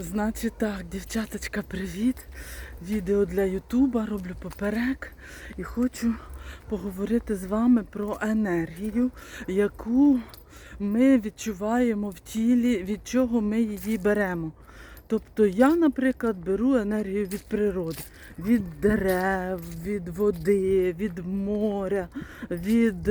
Значить так, дівчаточка, привіт. Відео для Ютуба роблю поперек і хочу поговорити з вами про енергію, яку ми відчуваємо в тілі, від чого ми її беремо. Тобто я, наприклад, беру енергію від природи, від дерев, від води, від моря, від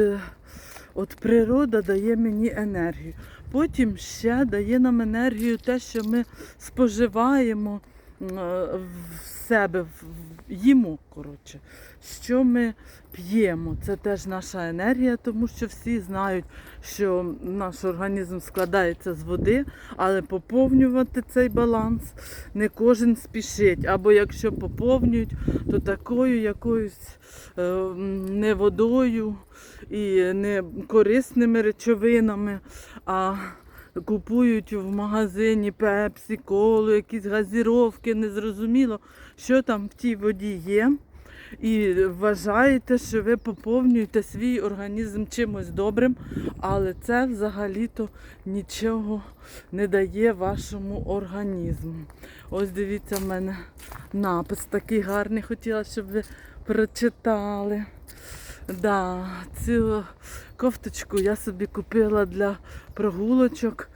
от природа дає мені енергію. Потім ще дає нам енергію те, що ми споживаємо в себе, в- в- їмо, коротше, що ми п'ємо. Це теж наша енергія, тому що всі знають, що наш організм складається з води, але поповнювати цей баланс не кожен спішить. Або якщо поповнюють, то такою якоюсь е, не водою і не корисними речовинами, а купують в магазині пепсі, колу, якісь газіровки, незрозуміло, що там в тій воді є. І вважаєте, що ви поповнюєте свій організм чимось добрим, але це взагалі-то нічого не дає вашому організму. Ось дивіться, в мене напис такий гарний, хотіла, щоб ви прочитали. Да, цю кофточку я собі купила для прогулочок,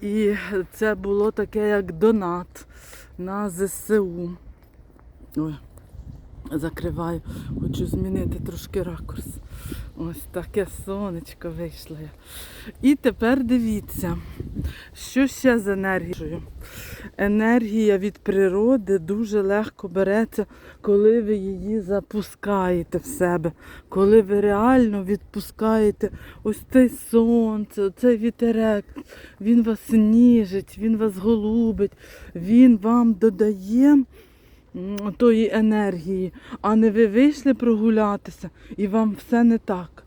і це було таке як донат на ЗСУ. Ой, закриваю, хочу змінити трошки ракурс. Ось таке сонечко вийшло. І тепер дивіться, що ще з енергією. Енергія від природи дуже легко береться, коли ви її запускаєте в себе, коли ви реально відпускаєте ось цей сонце, цей вітерек, він вас ніжить, він вас голубить, він вам додає тої енергії, а не ви вийшли прогулятися і вам все не так.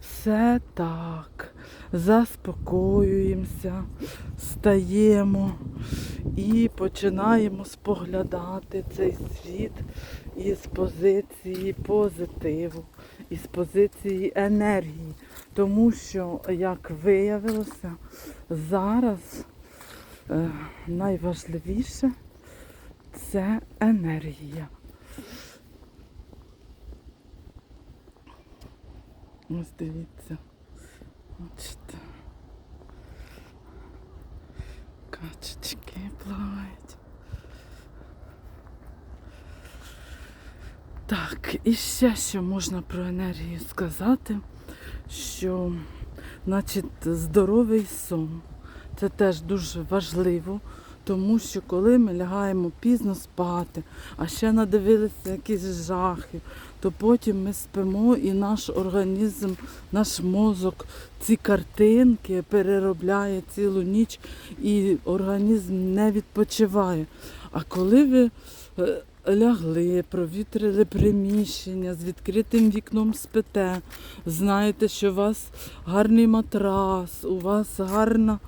Все так. Заспокоюємося, стаємо і починаємо споглядати цей світ із позиції позитиву, із позиції енергії. Тому що, як виявилося, зараз е, найважливіше це енергія. Ось дивіться. Бачите. Качечки плавають. Так, і ще що можна про енергію сказати, що значить, здоровий сон. Це теж дуже важливо, тому що коли ми лягаємо пізно спати, а ще надивилися якісь жахи, то потім ми спимо і наш організм, наш мозок ці картинки переробляє цілу ніч і організм не відпочиває. А коли ви е, лягли, провітрили приміщення, з відкритим вікном спите, знаєте, що у вас гарний матрас, у вас гарна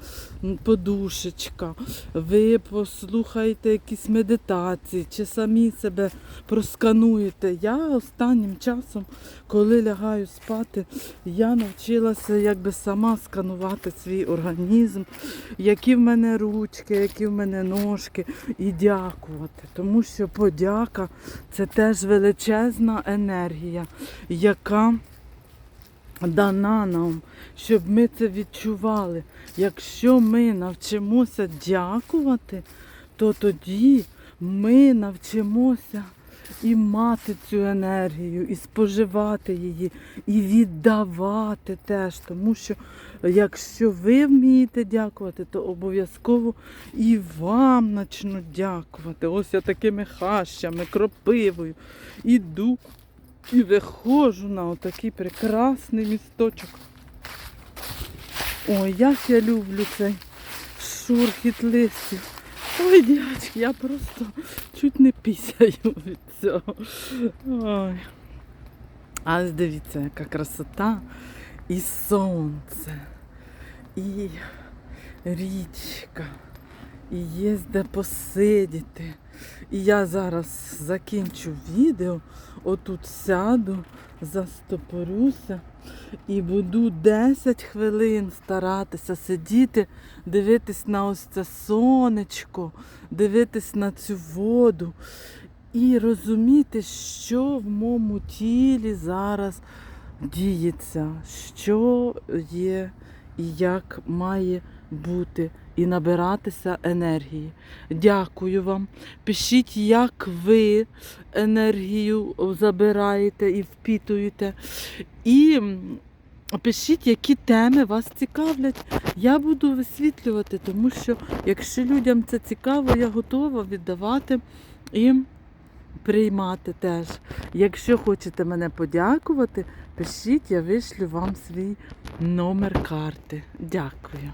подушечка, ви послухаєте якісь медитації чи самі себе проскануєте. Я останнім часом, коли лягаю спати, я навчилася якби сама сканувати свій організм, які в мене ручки, які в мене ножки, і дякувати. Тому що подяка це теж величезна енергія, яка дана нам, щоб ми це відчували. Якщо ми навчимося дякувати, то тоді ми навчимося і мати цю енергію, і споживати її, і віддавати теж. Тому що якщо ви вмієте дякувати, то обов'язково і вам почнуть дякувати. Ось я такими хащами, кропивою іду і виходжу на отакий прекрасний місточок. Ой, як я люблю цей шурхіт листів. Ой, дядьки, я просто чуть не пісяю від цього. Ой. А дивіться, яка красота. І сонце, і річка, і є де посидіти, І я зараз закінчу відео, отут сяду, застопорюся і буду 10 хвилин старатися сидіти, дивитись на ось це сонечко, дивитись на цю воду і розуміти, що в моєму тілі зараз діється, що є як має бути, і набиратися енергії. Дякую вам. Пишіть, як ви енергію забираєте і впітуєте. І пишіть, які теми вас цікавлять. Я буду висвітлювати, тому що якщо людям це цікаво, я готова віддавати і приймати теж. Якщо хочете мене подякувати, пишіть, я вишлю вам свій номер карти. Дякую.